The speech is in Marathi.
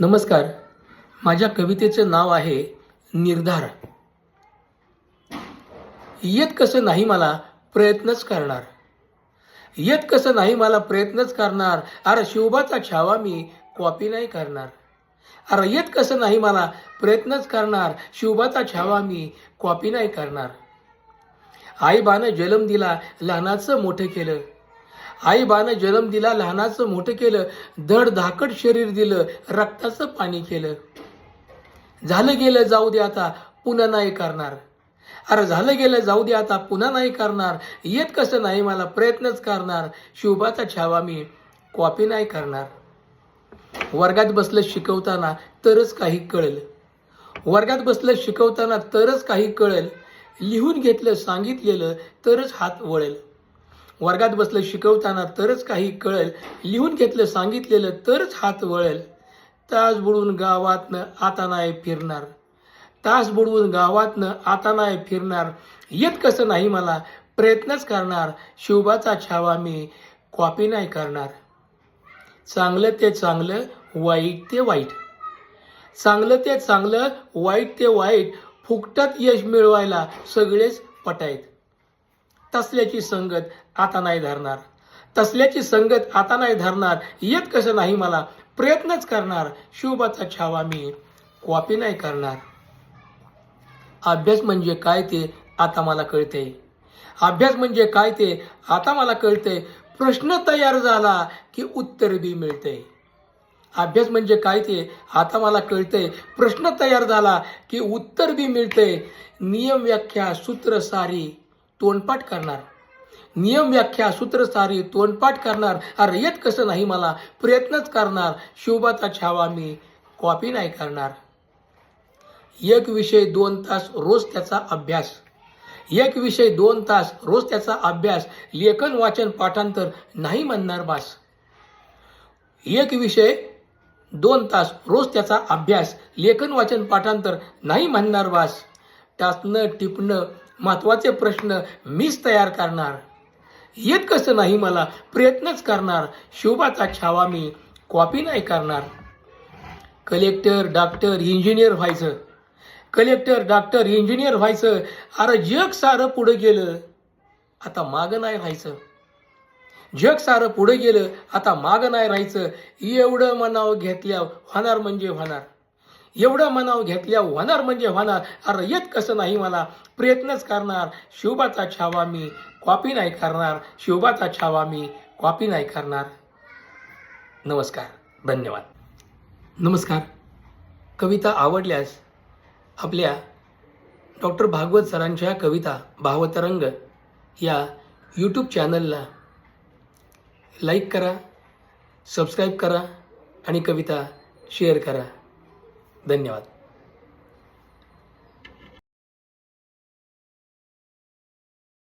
नमस्कार. माझ्या कवितेचं नाव आहे निर्धार. येत कसं नाही मला प्रयत्नच करणार. येत कसं नाही मला प्रयत्नच करणार. अरे शिवबाचा छावा मी कॉपी नाही करणार. अरे येत कसं नाही मला प्रयत्नच करणार. शिवबाचा छावा मी कॉपी नाही करणार. आईबानं जन्म दिला लहानाचं मोठं केलं. आईबानं जन्म दिला लहानाचं मोठं केलं धड धाकट शरीर दिलं रक्ताचं पाणी केलं. झालं गेलं जाऊ दे आता पुन्हा नाही करणार. अरे झालं गेलं जाऊ दे आता पुन्हा नाही करणार. येत कसं नाही मला प्रयत्नच करणार. शिवबाचा छावा मी कॉपी नाही करणार. वर्गात बसलं शिकवताना तरच काही कळेल. वर्गात बसलं शिकवताना तरच काही कळेल. लिहून घेतलं सांगितलेलं तरच हात वळेल. वर्गात बसलं शिकवताना तरच काही कळेल. लिहून घेतलं सांगितलेलं तरच हात वळेल. तास बुडवून गावातनं आता नाही फिरणार. तास बुडवून गावातनं आता नाही फिरणार. येत कसं नाही मला प्रयत्नच करणार. शिवबाचा छावा मी कॉपी नाही करणार. चांगलं ते चांगलं वाईट ते वाईट. चांगलं ते चांगलं वाईट ते वाईट. फुकटात यश मिळवायला सगळेच पटायत. तसल्याची संगत आता नाही धरणार. तसल्याची संगत आता नाही धरणार येत कसं नाही मला? प्रयत्नच करणार. शिवबाचा छावा मी कॉपी नाही करणार. अभ्यास म्हणजे काय ते आता मला कळते अभ्यास म्हणजे काय ते आता मला कळते प्रश्न तयार झाला की उत्तर बी मिळते अभ्यास म्हणजे काय ते आता मला कळते प्रश्न तयार झाला की उत्तर बी मिळते नियम व्याख्या सूत्र सारी तोंडपाठ करणार. नियम व्याख्या सूत्र सारी तोंडपाठ करणार. अरे येत कसं नाही मला? प्रयत्नच करणार. शिवबाचा छावा मी कॉपी नाही करणार. एक विषय दोन तास रोज त्याचा अभ्यास. एक विषय दोन तास रोज त्याचा अभ्यास. लेखन वाचन पाठांतर नाही म्हणणार बास. एक विषय दोन तास रोज त्याचा अभ्यास. लेखन वाचन पाठांतर नाही म्हणणार बास. टाचणं टिपणं महत्त्वाचे प्रश्न मीच तयार करणार. येत कसं नाही मला प्रयत्नच करणार. शोभाचा छावा मी कॉपी नाही करणार. कलेक्टर डॉक्टर इंजिनियर व्हायचं. कलेक्टर डॉक्टर इंजिनियर व्हायचं. अरे जग सारं पुढं गेलं आता मागं नाही राहायचं. जग सारं पुढे गेलं आता मागं नाही राहायचं. एवढं मनाव घेतल्या होणार म्हणजे होणार. एवढं मनाव घेतल्या होणार म्हणजे होणार. अरे येत कसं नाही मला. प्रयत्नच करणार. शिवबाचा छावा मी कॉपी नाही करणार. शिवबाचा छावा मी कॉपी नाही करणार. नमस्कार. धन्यवाद. नमस्कार. कविता आवडल्यास आपल्या डॉक्टर भागवत सरांच्या कविता भावतरंग या यूट्यूब चॅनलला लाईक करा सबस्क्राईब करा आणि कविता शेअर करा. धन्यवाद.